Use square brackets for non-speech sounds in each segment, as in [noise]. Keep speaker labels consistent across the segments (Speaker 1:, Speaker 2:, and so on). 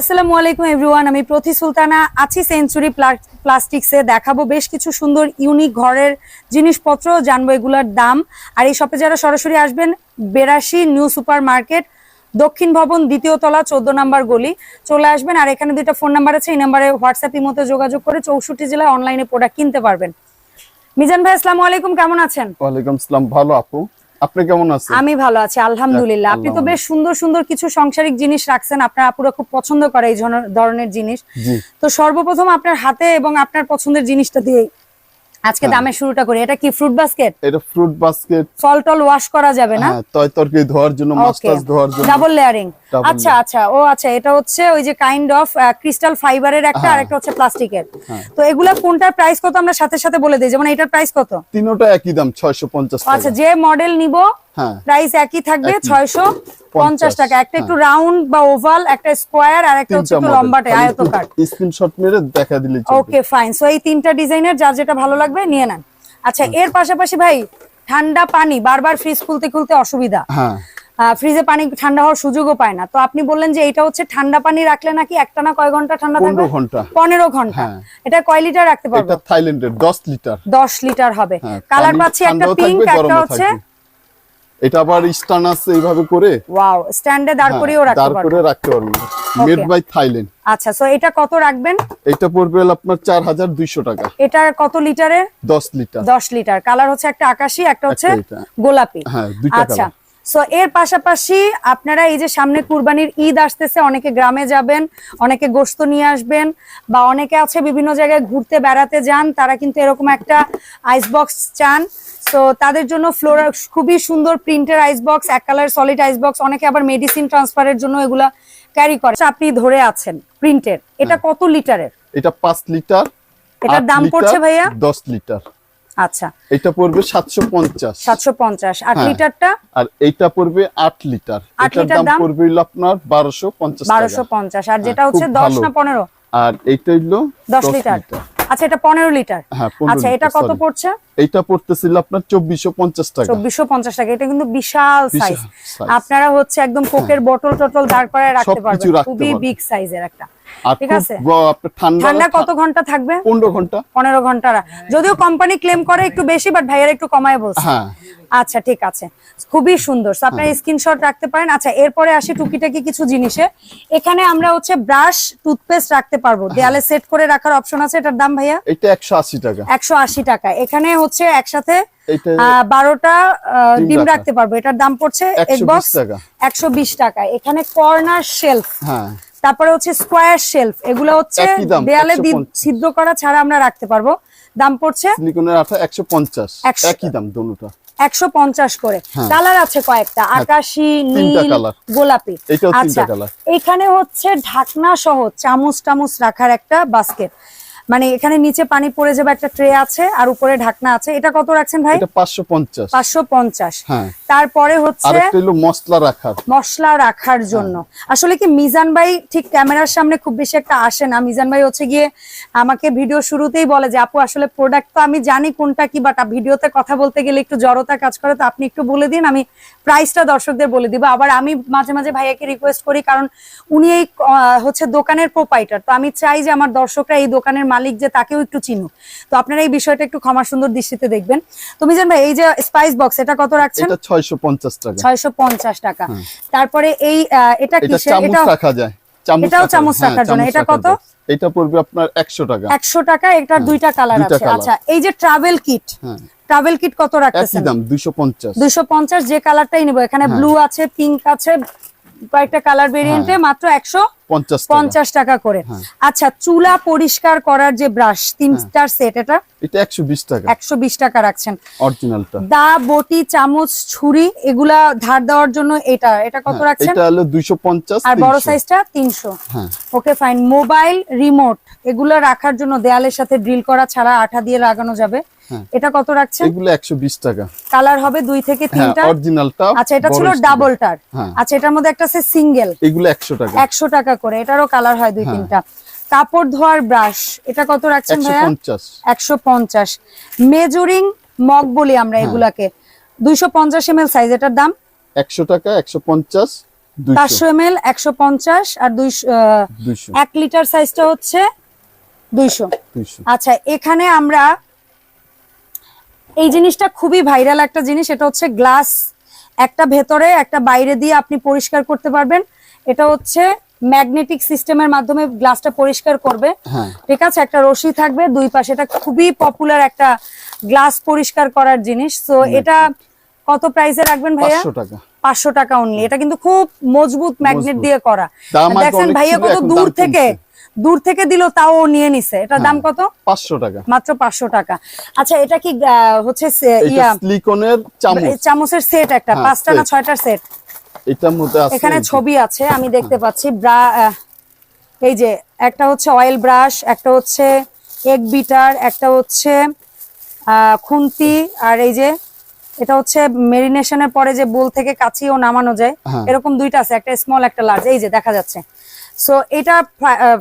Speaker 1: আসসালামু আলাইকুম এভরিওয়ান আমি প্রতি সুলতানা আছি সেঞ্চুরি প্লাস্টিক্সে দেখাবো বেশ কিছু সুন্দর ইউনিক ঘরের জিনিসপত্র জানবো এগুলোর দাম আর এই শপে যারা সরাসরি আসবেন বেরাশি নিউ সুপার মার্কেট দক্ষিণ ভবন দ্বিতীয় তলা চোদ্দ নাম্বার গলি চলে আসবেন আর এখানে দুইটা ফোন নাম্বার আছে এই নাম্বারে হোয়াটসঅ্যাপ মতো যোগাযোগ করে চৌষট্টি জেলায় অনলাইনে প্রোডাক্ট কিনতে পারবেন মিজান ভাই আসসালামু আলাইকুম কেমন আছেন
Speaker 2: ওয়ালাইকুম আসসালাম ভালো আপু আপনি কেমন আছেন
Speaker 1: আমি ভালো আছি আলহামদুলিল্লাহ আপনি তো বেশ সুন্দর সুন্দর কিছু সাংসারিক জিনিস রাখছেন আপনার আপুরা খুব পছন্দ করে এই ধরনের জিনিস তো সর্বপ্রথম আপনার হাতে এবং আপনার পছন্দের জিনিসটা দিয়ে আজকে হ্যাঁ। দামের শুরুটা করি এটা কি ফ্রুট বাস্কেট
Speaker 2: এটা ফ্রুট বাস্কেট
Speaker 1: টল ওয়াশ করা যাবে না
Speaker 2: তয় হ্যাঁ, তরকারি ধোয়ার জন্য মাছ ধোয়ার
Speaker 1: জন্য ডাবল লেয়ারিং আচ্ছা আচ্ছা ও আচ্ছা এটা হচ্ছে ওই যে কাইন্ড অফ ক্রিস্টাল ফাইবারের একটা হ্যাঁ। আর একটা হচ্ছে প্লাস্টিকের হ্যাঁ। তো এগুলা কোনটার প্রাইস কত আমরা সাথে সাথে বলে দিই যেমন এটার প্রাইস কত
Speaker 2: তিনটা একই দাম 650
Speaker 1: আচ্ছা যে মডেল নিব প্রাইস একই থাকবে 650 টাকা একটা একটু রাউন্ড হ্যাঁ। বা ওভাল একটা স্কয়ার আর একটা হচ্ছে একটু লম্বাটে আয়তাকার
Speaker 2: স্ক্রিনশট মেরে দেখা দিলে
Speaker 1: ওকে ফাইন সো এই তিনটা ডিজাইনের যা যেটা ভালো লাগবে নিয়ে নেন আচ্ছা এর পাশাপাশি ভাই ঠান্ডা পানি বারবার ফ্রিজ খুলতে খুলতে অসুবিধা হ্যাঁ ফ্রিজে পানি ঠান্ডা হওয়ার সুযোগও পায় না তো আপনি বললেন যে এটা হচ্ছে ঠান্ডা পানি রাখলে নাকি একটা না কয় ঘন্টা ঠান্ডা থাকবে ঘন্টা পনেরো ঘন্টা হ্যাঁ। এটা কয় লিটার রাখতে পারবো
Speaker 2: থাইল্যান্ডের দশ লিটার
Speaker 1: দশ লিটার হবে হ্যাঁ, কালার পাচ্ছি একটা পিঙ্ক একটা হচ্ছে স্ট্যান্ডে দাঁড় হ্যাঁ,
Speaker 2: রাখতে থাইল্যান্ড
Speaker 1: আচ্ছা এটা কত রাখবেন টাকা এটা কত লিটার লিটার কালার হচ্ছে একটা একটা হচ্ছে গোলাপি আচ্ছা সো এর পাশাপাশি আপনারা এই যে সামনে কুরবানির ঈদ আসতেছে অনেকে গ্রামে যাবেন অনেকে গোস্ত নিয়ে আসবেন বা অনেকে আছে বিভিন্ন জায়গায় ঘুরতে বেড়াতে যান তারা কিন্তু এরকম একটা আইস বক্স চান তো তাদের জন্য ফ্লোরা খুবই সুন্দর প্রিন্টের আইস বক্স এক কালার সলিড আইস বক্স অনেকে আবার মেডিসিন ট্রান্সফারের জন্য এগুলা ক্যারি করে আপনি ধরে আছেন প্রিন্টের এটা হ্যাঁ। কত লিটারের
Speaker 2: এটা পাঁচ লিটার
Speaker 1: এটার দাম পড়ছে ভাইয়া দশ লিটার আচ্ছা
Speaker 2: এটা পড়বে 750
Speaker 1: 750 হ্যাঁ। লিটারটা
Speaker 2: আর পড়বে 8 লিটার এটার দাম পড়বে আপনার 1250
Speaker 1: 1250 আর হ্যাঁ, যেটা হচ্ছে 10 না 15
Speaker 2: আর এইটা হলো 10 লিটার
Speaker 1: আচ্ছা এটা 15 লিটার হ্যাঁ, আচ্ছা এটা কত পড়ছে
Speaker 2: এটা পড়তেছিল আপনার 2450 টাকা
Speaker 1: 2450 টাকা এটা কিন্তু বিশাল সাইজ আপনারা হচ্ছে একদম কোকের বটল টটল দাঁড় করায় রাখতে পারবেন খুবই বিগ সাইজের একটা ঠান্ডা কত ঘন্টা থাকবে পনেরো ঘন্টা যদিও কোম্পানি ক্লেম করে একটু বেশি বাট একটু কমায় বলছে হ্যাঁ। আচ্ছা ঠিক আছে খুবই সুন্দর আপনার স্ক্রিনশট রাখতে পারেন আচ্ছা এরপরে আসি টুকিটাকি কিছু জিনিসে এখানে আমরা হচ্ছে ব্রাশ টুথপেস্ট রাখতে পারবো হ্যাঁ। দেয়ালে সেট করে রাখার অপশন আছে এটার দাম ভাইয়া
Speaker 2: একশো আশি টাকা
Speaker 1: একশো টাকা এখানে হচ্ছে একসাথে বারোটা ডিম রাখতে পারবো এটার দাম পড়ছে একশো বিশ টাকা এখানে কর্নার শেলফ হ্যাঁ তারপরে হচ্ছে স্কোয়ার শেলফ এগুলো হচ্ছে দেয়ালে ছিদ্র করা ছাড়া আমরা রাখতে পারবো দাম পড়ছে
Speaker 2: সিলিকনের আঠা 150 একই দাম দুটোটা
Speaker 1: 150 করে হ্যাঁ। কালার আছে কয়েকটা হ্যাঁ, আকাশি নীল গোলাপি আচ্ছা এখানে হচ্ছে ঢাকনা সহ চামচ টামচ রাখার একটা বাস্কেট মানে এখানে নিচে পানি পড়ে যাবে একটা ট্রে আছে আর উপরে ঢাকনা আছে এটা কত রাখছেন ভাই
Speaker 2: পাঁচশো পঞ্চাশ
Speaker 1: পাঁচশো পঞ্চাশ হ্যাঁ। তারপরে হচ্ছে
Speaker 2: মশলা রাখার
Speaker 1: মশলা রাখার জন্য হ্যাঁ। আসলে কি মিজান ভাই ঠিক ক্যামেরার সামনে খুব বেশি একটা আসে না মিজান ভাই হচ্ছে গিয়ে আমাকে ভিডিও শুরুতেই বলে যে আপু আসলে প্রোডাক্ট তো আমি জানি কোনটা কি বাট ভিডিওতে কথা বলতে গেলে একটু জড়তা কাজ করে তো আপনি একটু বলে দিন আমি প্রাইসটা দর্শকদের বলে দিব আবার আমি মাঝে মাঝে ভাইয়াকে রিকোয়েস্ট করি কারণ উনি এই হচ্ছে দোকানের প্রোপাইটার তো আমি চাই যে আমার দর্শকরা এই দোকানের মালিক যে তাকেও একটু চিনুক তো আপনারা এই বিষয়টা একটু ক্ষমা সুন্দর দৃষ্টিতে দেখবেন তুমি জান ভাই এই যে স্পাইস বক্স এটা কত রাখছেন
Speaker 2: এটা 650 টাকা
Speaker 1: 650 টাকা হ্যাঁ। তারপরে এই এটা কি
Speaker 2: এটা রাখা যায়
Speaker 1: এটাও চামচ হ্যাঁ, রাখার জন্য এটা কত
Speaker 2: এটা পড়বে আপনার 100 টাকা
Speaker 1: 100 টাকা হ্যাঁ, দুইটা কালার আছে আচ্ছা এই যে ট্রাভেল কিট ট্রাভেল কিট কত রাখতেছেন
Speaker 2: একদম 250
Speaker 1: 250 যে কালারটাই নিব এখানে ব্লু আছে পিঙ্ক আছে কয়েকটা কালার হ্যাঁ। ভেরিয়েন্টে মাত্র একশো পঞ্চাশ টাকা করে হ্যাঁ। আচ্ছা চুলা পরিষ্কার করার যে ব্রাশ তিনটার সেট এটা
Speaker 2: এটা একশো বিশ টাকা
Speaker 1: একশো বিশ টাকা রাখছেন অরিজিনালটা দা বটি চামচ ছুরি এগুলা ধার দেওয়ার জন্য এটা এটা কত হ্যাঁ, রাখছেন
Speaker 2: এটা হলো দুইশো পঞ্চাশ
Speaker 1: আর বড় সাইজটা তিনশো ওকে ফাইন মোবাইল রিমোট এগুলা রাখার জন্য দেয়ালের সাথে ড্রিল করা ছাড়া আঠা দিয়ে লাগানো যাবে হ্যাঁ। এটা কত রাখছেন
Speaker 2: এগুলো 120 টাকা
Speaker 1: কালার হবে দুই থেকে হ্যাঁ, তিনটা অরিজিনালটা আচ্ছা এটা ছিল ডাবল টার হ্যাঁ। আচ্ছা এটার মধ্যে একটা আছে সিঙ্গেল
Speaker 2: এগুলো 100 টাকা
Speaker 1: 100 টাকা করে এটারও কালার হয় দুই তিনটা কাপড় ধোয়ার ব্রাশ এটা কত রাখছেন ভাইয়া 150 150 মেজরিং মগ বলি আমরা এগুলাকে 250 এমএল সাইজ এটার দাম
Speaker 2: 100 টাকা 150
Speaker 1: 200 একশো 150 আর 200 1 লিটার সাইজটা হচ্ছে 200 আচ্ছা এখানে আমরা এই জিনিসটা খুবই ভাইরাল একটা জিনিস এটা হচ্ছে গ্লাস একটা ভেতরে একটা বাইরে দিয়ে আপনি পরিষ্কার করতে পারবেন এটা হচ্ছে ম্যাগনেটিক সিস্টেমের মাধ্যমে গ্লাসটা পরিষ্কার করবে হ্যাঁ। ঠিক আছে একটা রশি থাকবে দুই পাশে এটা খুবই পপুলার একটা গ্লাস পরিষ্কার করার জিনিস তো এটা কত প্রাইসে রাখবেন ভাইয়া পাঁচশো টাকা অনলি এটা কিন্তু খুব মজবুত ম্যাগনেট দিয়ে করা দেখেন ভাইয়া কত দূর থেকে দূর থেকে দিল তাও নিয়ে নিছে এটার দাম হ্যাঁ। কত পাঁচশো টাকা মাত্র পাঁচশো টাকা আচ্ছা এটা কি হচ্ছে ইয়া চামচের সেট একটা হ্যাঁ, পাঁচটা না ছয়টার সেট এখানে ছবি আছে আমি দেখতে পাচ্ছি ব্রা এই যে একটা হচ্ছে অয়েল ব্রাশ একটা হচ্ছে এক বিটার একটা হচ্ছে খুন্তি আর এই যে এটা হচ্ছে মেরিনেশনের পরে যে বোল থেকে কাচিও নামানো যায় হ্যাঁ। এরকম দুইটা আছে একটা স্মল একটা লার্জ এই যে দেখা যাচ্ছে সো এটা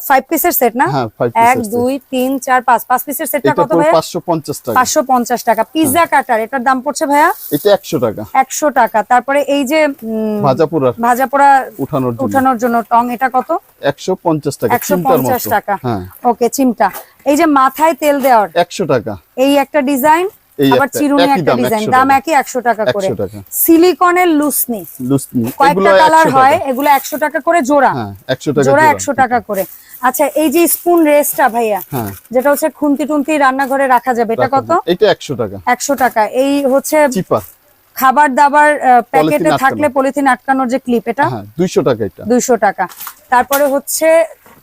Speaker 1: 5 পিসের সেট না হ্যাঁ, এক দুই তিন চার পাঁচ পাঁচ পিসের সেটটা কত ভাই
Speaker 2: 550 টাকা
Speaker 1: 550 টাকা পিৎজা হ্যাঁ। কাটার এটার দাম পড়ছে ভাইয়া
Speaker 2: এটা 100 টাকা
Speaker 1: 100 টাকা তারপরে এই যে ভাজাপোড়া ভাজাপোড়া উঠানোর জন্য উঠানোর জন্য টং এটা কত
Speaker 2: 150 টাকা
Speaker 1: 150 টাকা হ্যাঁ। ওকে চিমটা এই যে মাথায় তেল দেওয়ার 100 টাকা এই একটা ডিজাইন আবার চিরুনি একটা ডিজাইন দাম একই 100 টাকা করে সিলিকনের লুসনি লুসনি কয়েকটা কালার হয় এগুলো 100 টাকা করে জোড়া হ্যাঁ 100 টাকা জোড়া 100 টাকা করে আচ্ছা এই যে স্পুন রেস্টটা ভাইয়া হ্যাঁ। যেটা হচ্ছে খুন্তি টুনতি রান্নাঘরে রাখা যাবে এটা কত
Speaker 2: এটা 100 টাকা
Speaker 1: 100 টাকা এই হচ্ছে চিপা খাবার দাবার প্যাকেটে থাকলে পলিথিন আটকানোর যে ক্লিপ এটা 200
Speaker 2: হ্যাঁ, টাকা এটা
Speaker 1: 200 টাকা তারপরে হচ্ছে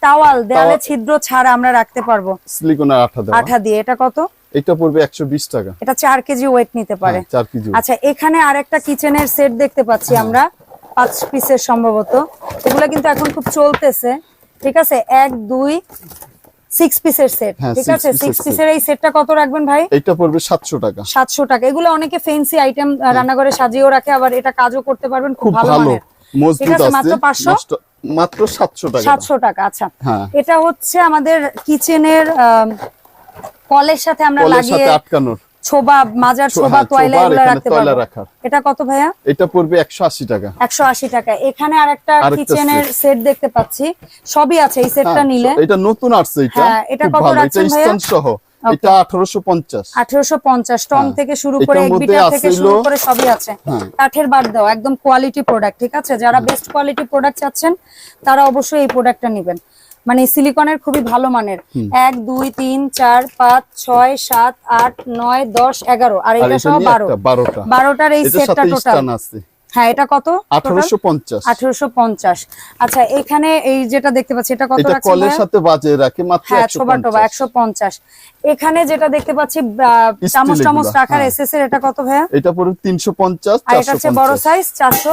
Speaker 1: টাওয়াল দেয়ালে ছিদ্র ছাড়া আমরা রাখতে পারবো
Speaker 2: সিলিকনের আঠা
Speaker 1: আঠা দিয়ে এটা কত
Speaker 2: এটা পড়বে 120 টাকা
Speaker 1: এটা 4 কেজি ওয়েট নিতে পারে 4 হ্যাঁ, কেজি আচ্ছা এখানে আরেকটা কিচেনের সেট দেখতে পাচ্ছি হ্যাঁ। আমরা পাঁচ পিসের সম্ভবত এগুলা কিন্তু এখন খুব চলতেছে ঠিক আছে 1 2 সিক্স পিসের সেট ঠিক আছে সিক্স পিসের এই সেটটা কত রাখবেন ভাই
Speaker 2: এটা পড়বে সাতশো টাকা
Speaker 1: সাতশো টাকা এগুলো অনেকে ফেন্সি আইটেম হ্যাঁ। রান্নাঘরে সাজিয়েও রাখে আবার এটা কাজও করতে পারবেন খুব ভালো ঠিক আছে মাত্র পাঁচশো
Speaker 2: মাত্র সাতশো টাকা
Speaker 1: সাতশো টাকা আচ্ছা এটা হচ্ছে আমাদের কিচেনের আহ কলের সাথে আমরা লাগিয়ে আটকানোর ছোবা মাজার ছোবা হ্যাঁ, কয়লা রাখতে এটা কত ভাইয়া
Speaker 2: এটা পড়বে 180 টাকা
Speaker 1: 180 টাকা এখানে আরেকটা কিচেনের সেট দেখতে পাচ্ছি সবই আছে এই হ্যাঁ, সেটটা নিলে
Speaker 2: এটা নতুন আসছে এটা হ্যাঁ এটা কত রাখছেন ভাইয়া সহ এটা 1850
Speaker 1: 1850 টন থেকে শুরু করে একবিটা থেকে শুরু করে সবই আছে হ্যাঁ। কাঠের বার দাও একদম কোয়ালিটি প্রোডাক্ট ঠিক আছে যারা বেস্ট কোয়ালিটি প্রোডাক্ট চাচ্ছেন তারা অবশ্যই এই প্রোডাক্টটা নেবেন মানে সিলিকনের খুবই ভালো মানের এক দুই তিন চার পাঁচ ছয় সাত আট নয় দশ এগারো আর এটা সহ বারো বারোটার এই সেটটা টোটাল হ্যাঁ এটা কত আঠারোশো পঞ্চাশ আচ্ছা এখানে এই যেটা দেখতে পাচ্ছি এটা কত
Speaker 2: রাখছে কলের সাথে বাজে রাখে মাত্র
Speaker 1: হ্যাঁ, এখানে যেটা দেখতে পাচ্ছি চামচ টামচ রাখার এসএস হ্যাঁ। এর এটা কত ভাইয়া
Speaker 2: এটা পুরো তিনশো পঞ্চাশ
Speaker 1: বড় সাইজ চারশো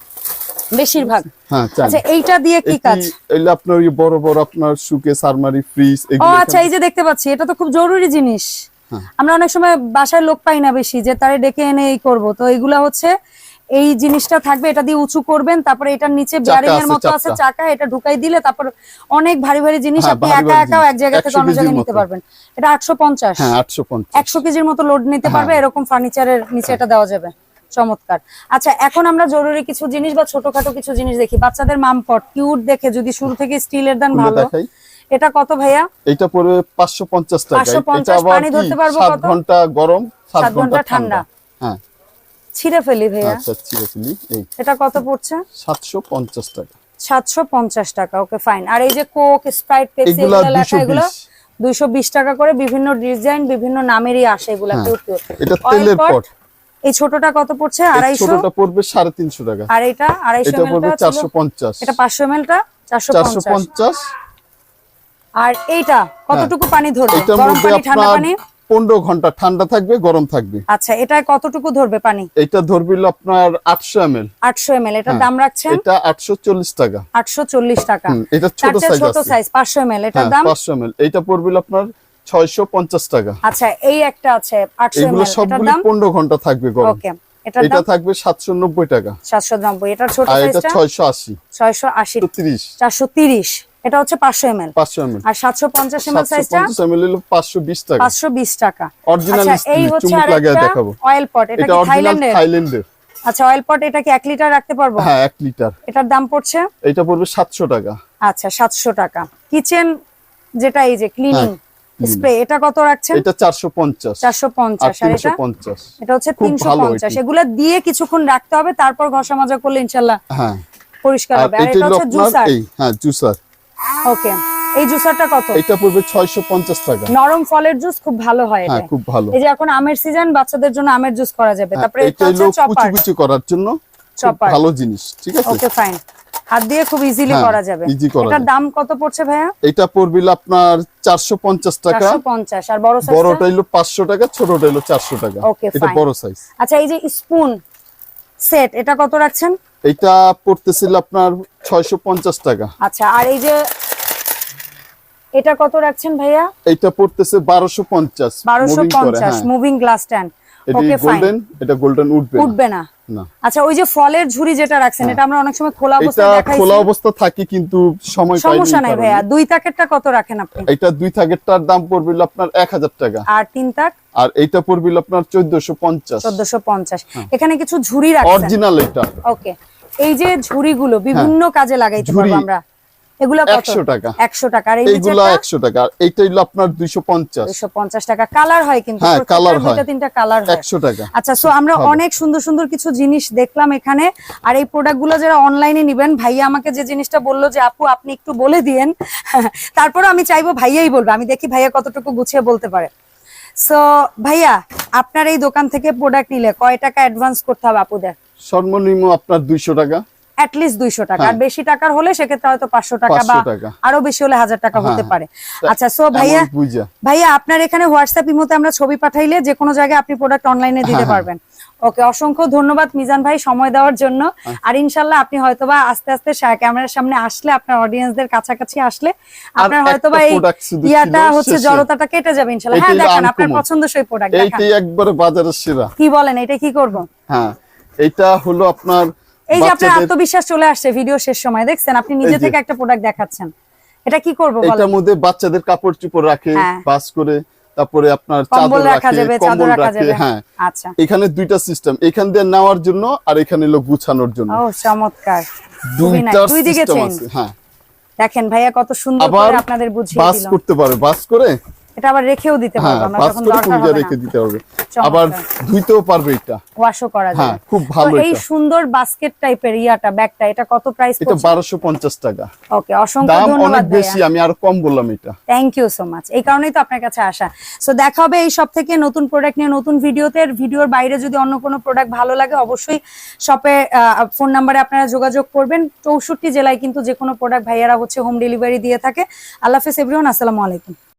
Speaker 1: বেশিরভাগ হ্যাঁ, আচ্ছা এইটা দিয়ে কি কাজ
Speaker 2: আপনার বড় বড় আপনার ফ্রিজ
Speaker 1: ও আচ্ছা এই যে দেখতে পাচ্ছি এটা তো খুব জরুরি জিনিস হ্যাঁ। আমরা অনেক সময় বাসায় লোক পাই না বেশি যে তারে ডেকে এনে এই করব তো এগুলা হচ্ছে এই জিনিসটা থাকবে এটা দিয়ে উঁচু করবেন তারপরে এটার নিচে ব্যারিং এর মতো আছে চাকা এটা ঢুকাই দিলে তারপর অনেক ভারী ভারী জিনিস হ্যাঁ, আপনি একা একাও এক জায়গা থেকে অন্য জায়গায় নিতে পারবেন এটা আটশো পঞ্চাশ একশো কেজির মতো লোড নিতে পারবে এরকম ফার্নিচারের নিচে এটা দেওয়া যাবে চমৎকার আচ্ছা এখন আমরা জরুরি কিছু জিনিস বা ছোটখাটো কিছু জিনিস দেখি বাচ্চাদের মামপট কিউট দেখে যদি শুরু থেকে স্টিলের দান ভালো এটা কত ভাইয়া
Speaker 2: এটা পড়বে 550 টাকা পানি ধরতে পারবো কত 7 ঘন্টা গরম 7 ঘন্টা ঠান্ডা হ্যাঁ
Speaker 1: ছিঁড়ে ফেলি ভাইয়া
Speaker 2: আচ্ছা ফেলি
Speaker 1: এই এটা কত পড়ছে
Speaker 2: 750 টাকা
Speaker 1: 750 টাকা ওকে ফাইন আর এই যে কোক স্প্রাইট পেপসি এগুলো 220 টাকা করে বিভিন্ন ডিজাইন বিভিন্ন নামেরই আসে এগুলো হ্যাঁ।
Speaker 2: এটা তেলের পট
Speaker 1: এই ছোটটা কত পড়ছে
Speaker 2: আড়াইশো ছোটটা পড়বে সাড়ে তিনশো টাকা
Speaker 1: আর এটা আড়াইশো পড়বে
Speaker 2: চারশো পঞ্চাশ
Speaker 1: এটা পাঁচশো এম টা চারশো পঞ্চাশ আর এইটা কতটুকু হ্যাঁ। পানি ধরবে
Speaker 2: গরম পানি ঠান্ডা পানি পনেরো ঘন্টা ঠান্ডা থাকবে গরম থাকবে
Speaker 1: আচ্ছা এটা কতটুকু ধরবে পানি
Speaker 2: এটা ধরবে আপনার আটশো এম এল
Speaker 1: আটশো এম এল এটার হ্যাঁ, দাম রাখছেন
Speaker 2: এটা আটশো চল্লিশ টাকা
Speaker 1: আটশো চল্লিশ টাকা এটা ছোট সাইজ পাঁচশো এম এল এটার হ্যাঁ, দাম
Speaker 2: পাঁচশো এম এল এটা পড়বে আপনার 650 টাকা
Speaker 1: আচ্ছা এই একটা আছে 800 এগুলো
Speaker 2: সবগুলো 15 ঘন্টা থাকবে গরম ওকে এটা থাকবে 790 টাকা
Speaker 1: 790 এটা ছোট
Speaker 2: সাইজটা এটা 680
Speaker 1: 680 30 430 এটা হচ্ছে 500 ml 500 ml আর 750 ml সাইজটা 750
Speaker 2: ml 520 টাকা
Speaker 1: 520 টাকা
Speaker 2: অরিজিনাল আচ্ছা, এই
Speaker 1: হচ্ছে অয়েল পট
Speaker 2: এটা কি
Speaker 1: আচ্ছা অয়েল পট এটা কি 1 লিটার রাখতে পারবো
Speaker 2: হ্যাঁ 1 লিটার
Speaker 1: এটার দাম পড়ছে
Speaker 2: এটা পড়বে 700 টাকা
Speaker 1: আচ্ছা 700 টাকা কিচেন যেটা এই যে ক্লিনিং স্প্রে এটা কত রাখছেন
Speaker 2: এটা 450
Speaker 1: 450 আর
Speaker 2: এটা 350
Speaker 1: এটা হচ্ছে 350 এগুলা দিয়ে কিছুক্ষণ রাখতে হবে তারপর ঘষা মাজা করলে ইনশাআল্লাহ হ্যাঁ পরিষ্কার হবে
Speaker 2: আর এটা হচ্ছে জুসার হ্যাঁ জুসার
Speaker 1: ওকে এই জুসারটা কত
Speaker 2: এটা পড়বে 650 টাকা
Speaker 1: নরম ফলের জুস খুব ভালো হয় হ্যাঁ, এটা খুব ভালো এই যে এখন আমের সিজন বাচ্চাদের জন্য আমের জুস করা যাবে হ্যাঁ, তারপরে এটা হচ্ছে চপার
Speaker 2: করার জন্য ভালো জিনিস
Speaker 1: ঠিক আছে ওকে ফাইন হাত দিয়ে খুব ইজিলি হ্যাঁ, করা যাবে এটার দাম কত পড়ছে ভাইয়া
Speaker 2: এটা পড়বিল আপনার 450 টাকা
Speaker 1: 450
Speaker 2: আর বড় সাইজ বড়টা হলো 500 টাকা ছোটটা হলো 400 টাকা এটা বড় সাইজ
Speaker 1: আচ্ছা এই যে স্পুন সেট এটা কত রাখছেন
Speaker 2: এটা পড়তেছিল আপনার 650 টাকা
Speaker 1: আচ্ছা আর এই যে এটা কত রাখছেন ভাইয়া
Speaker 2: এটা পড়তেছে 1250
Speaker 1: 1250 moving glass stand
Speaker 2: okay fine এটা গোল্ডেন উঠবে
Speaker 1: উঠবে না আচ্ছা ওই যে ফলের ঝুড়ি যেটা রাখছেন হ্যাঁ। এটা আমরা অনেক সময় খোলা অবস্থা দেখাই
Speaker 2: খোলা অবস্থা থাকি কিন্তু সময় পাই
Speaker 1: সমস্যা নাই ভাইয়া দুই প্যাকেটটা কত রাখেন আপনি
Speaker 2: এটা দুই প্যাকেটটার দাম পড়বে আপনার 1000 টাকা আর তিন তাক আর এটা পড়বে আপনার 1450
Speaker 1: 1450 হ্যাঁ। এখানে কিছু ঝুড়ি রাখছেন
Speaker 2: অরিজিনাল এটা
Speaker 1: ওকে এই যে ঝুড়িগুলো বিভিন্ন হ্যাঁ। কাজে লাগাইতে পারবো আমরা তারপর টাকা টাকা কালার হয় কিন্তু হ্যাঁ, তিনটা কালার আচ্ছা আমরা অনেক সুন্দর সুন্দর কিছু জিনিস দেখলাম এখানে আর এই অনলাইনে ভাইয়া আমাকে যে জিনিসটা বললো যে আপু আপনি একটু বলে দিয়েন [laughs] তারপরে আমি চাইবো ভাইয়াই বলবে আমি দেখি ভাইয়া কতটুকু গুছিয়ে বলতে পারে সো ভাইয়া আপনার এই দোকান থেকে প্রোডাক্ট নিলে কয় টাকা অ্যাডভান্স করতে হবে আপুদের
Speaker 2: সর্বনিম্ন আপনার দুইশো টাকা
Speaker 1: হ্যাঁ। বেশি টাকার হলে সেক্ষেত্রে হয়তো পাঁচশো টাকা বা আরো বেশি হলে হাজার টাকা হ্যাঁ, হতে পারে হ্যাঁ। আচ্ছা সো ভাইয়া ভাইয়া আপনার এখানে হোয়াটসঅ্যাপ ইমোতে আমরা ছবি পাঠাইলে যে কোনো জায়গায় আপনি প্রোডাক্ট অনলাইনে দিতে পারবেন ওকে অসংখ্য ধন্যবাদ মিজান ভাই সময় দেওয়ার জন্য আর ইনশাল্লাহ আপনি হয়তোবা আস্তে আস্তে ক্যামেরার সামনে আসলে আপনার অডিয়েন্সদের কাছাকাছি আসলে আপনার হয়তোবা এই ইয়াটা হচ্ছে জড়তাটা কেটে যাবে ইনশাল্লাহ হ্যাঁ দেখেন আপনার পছন্দসই প্রোডাক্ট
Speaker 2: এইটাই একবারে বাজারের সেরা
Speaker 1: কি বলেন এটা কি করব
Speaker 2: হ্যাঁ এটা হলো আপনার
Speaker 1: এই যে আপনার আত্মবিশ্বাস চলে আসছে ভিডিও শেষ সময় দেখছেন আপনি নিজে থেকে একটা প্রোডাক্ট দেখাচ্ছেন এটা কি করব বলেন
Speaker 2: এটার মধ্যে বাচ্চাদের কাপড় চোপড় রাখে হ্যাঁ। বাস করে তারপরে আপনার চাদর রাখে কম্বল রাখে হ্যাঁ আচ্ছা এখানে দুইটা সিস্টেম এখান দিয়ে নেওয়ার জন্য আর এখানে লোক গুছানোর জন্য ও
Speaker 1: চমৎকার দুইটা সিস্টেম আছে হ্যাঁ দেখেন ভাইয়া কত সুন্দর
Speaker 2: করে আপনাদের বুঝিয়ে দিলাম বাস করতে পারে বাস করে
Speaker 1: এটা আবার রেখেও দিতে হ্যাঁ,
Speaker 2: পারবো আমরা যখন দরকার রেখে দিতে পারবে আবার ধুইতেও পারবে এটা
Speaker 1: ওয়াশও করা যায় হ্যাঁ, খুব ভালো এই সুন্দর বাস্কেট টাইপের ইয়াটা ব্যাগটা এটা কত প্রাইস এটা
Speaker 2: 1250 টাকা ওকে অসংখ্য ধন্যবাদ অনেক বেশি আমি আর কম বললাম এটা
Speaker 1: থ্যাংক ইউ সো মাচ এই কারণেই তো আপনার কাছে আসা সো দেখা হবে এই সব থেকে নতুন প্রোডাক্ট নিয়ে নতুন ভিডিওতে ভিডিওর বাইরে যদি অন্য কোনো প্রোডাক্ট ভালো লাগে অবশ্যই শপে ফোন নাম্বারে আপনারা যোগাযোগ করবেন চৌষট্টি জেলায় কিন্তু যে কোনো প্রোডাক্ট ভাইয়ারা হচ্ছে হোম ডেলিভারি দিয়ে থাকে আল্লাহ হাফেজ এভরিওয়ান আসসালামু আলাইকুম